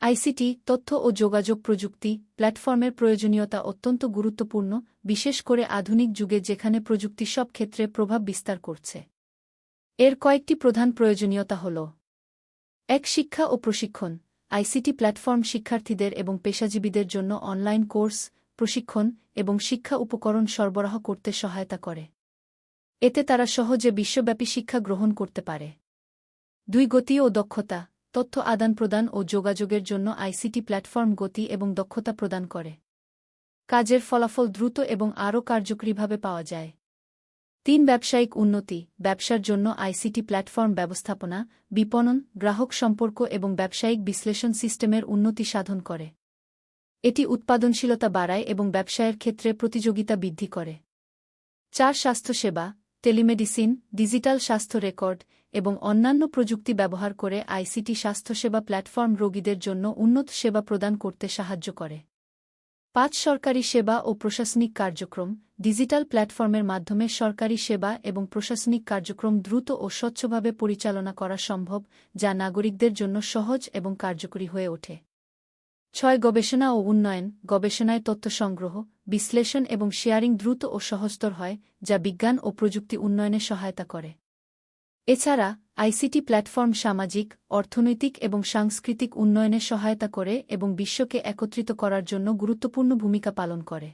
ICT, তথ্য ও যোগাযোগ প্রযুক্তি প্ল্যাটফর্মের প্রয়োজনীয়তা অত্যন্ত গুরুত্বপূর্ণ, বিশেষ করে আধুনিক যুগে যেখানে প্রযুক্তি সব ক্ষেত্রে প্রভাব বিস্তার করছে। এর কয়েকটি প্রধান প্রয়োজনীয়তা হল এক, শিক্ষা ও প্রশিক্ষণ। আইসিটি প্ল্যাটফর্ম শিক্ষার্থীদের এবং পেশাজীবীদের জন্য অনলাইন কোর্স, প্রশিক্ষণ এবং শিক্ষা উপকরণ সরবরাহ করতে সহায়তা করে। এতে তারা সহজে বিশ্বব্যাপী শিক্ষা গ্রহণ করতে পারে। দুই, গতি ও দক্ষতা। তথ্য আদান-প্রদান ও যোগাযোগের জন্য আইসিটি প্ল্যাটফর্ম গতি এবং দক্ষতা প্রদান করে। কাজের ফলাফল দ্রুত এবং আরও কার্যকরীভাবে পাওয়া যায়। তিন, ব্যবসায়িক উন্নতি, ব্যবসার জন্য আইসিটি প্ল্যাটফর্ম ব্যবস্থাপনা, বিপণন, গ্রাহক সম্পর্ক এবং ব্যবসায়িক বিশ্লেষণ সিস্টেমের উন্নতি সাধন করে। এটি উৎপাদনশীলতা বাড়ায় এবং ব্যবসায়ের ক্ষেত্রে প্রতিযোগিতা বৃদ্ধি করে। চার, স্বাস্থ্যসেবা টেলিমেডিসিন, ডিজিটাল স্বাস্থ্য রেকর্ড এবং অন্যান্য প্রযুক্তি ব্যবহার করে আইসিটি স্বাস্থ্যসেবা প্ল্যাটফর্ম রোগীদের জন্য উন্নত সেবা প্রদান করতে সাহায্য করে। পাঁচ সরকারি সেবা ও প্রশাসনিক কার্যক্রম, ডিজিটাল প্ল্যাটফর্মের মাধ্যমে সরকারি সেবা এবং প্রশাসনিক কার্যক্রম দ্রুত ও স্বচ্ছভাবে পরিচালনা করা সম্ভব, যা নাগরিকদের জন্য সহজ এবং কার্যকরী হয়ে ওঠে। ছয় গবেষণা ও উন্নয়ন, গবেষণায় তথ্য সংগ্রহ, বিশ্লেষণ এবং শেয়ারিং দ্রুত ও সহজতর হয়, যা বিজ্ঞান ও প্রযুক্তি উন্নয়নে সহায়তা করে। এছাড়া, আইসিটি প্ল্যাটফর্ম সামাজিক, অর্থনৈতিক এবং সাংস্কৃতিক উন্নয়নে সহায়তা করে এবং বিশ্বকে একত্রিত করার জন্য গুরুত্বপূর্ণ ভূমিকা পালন করে।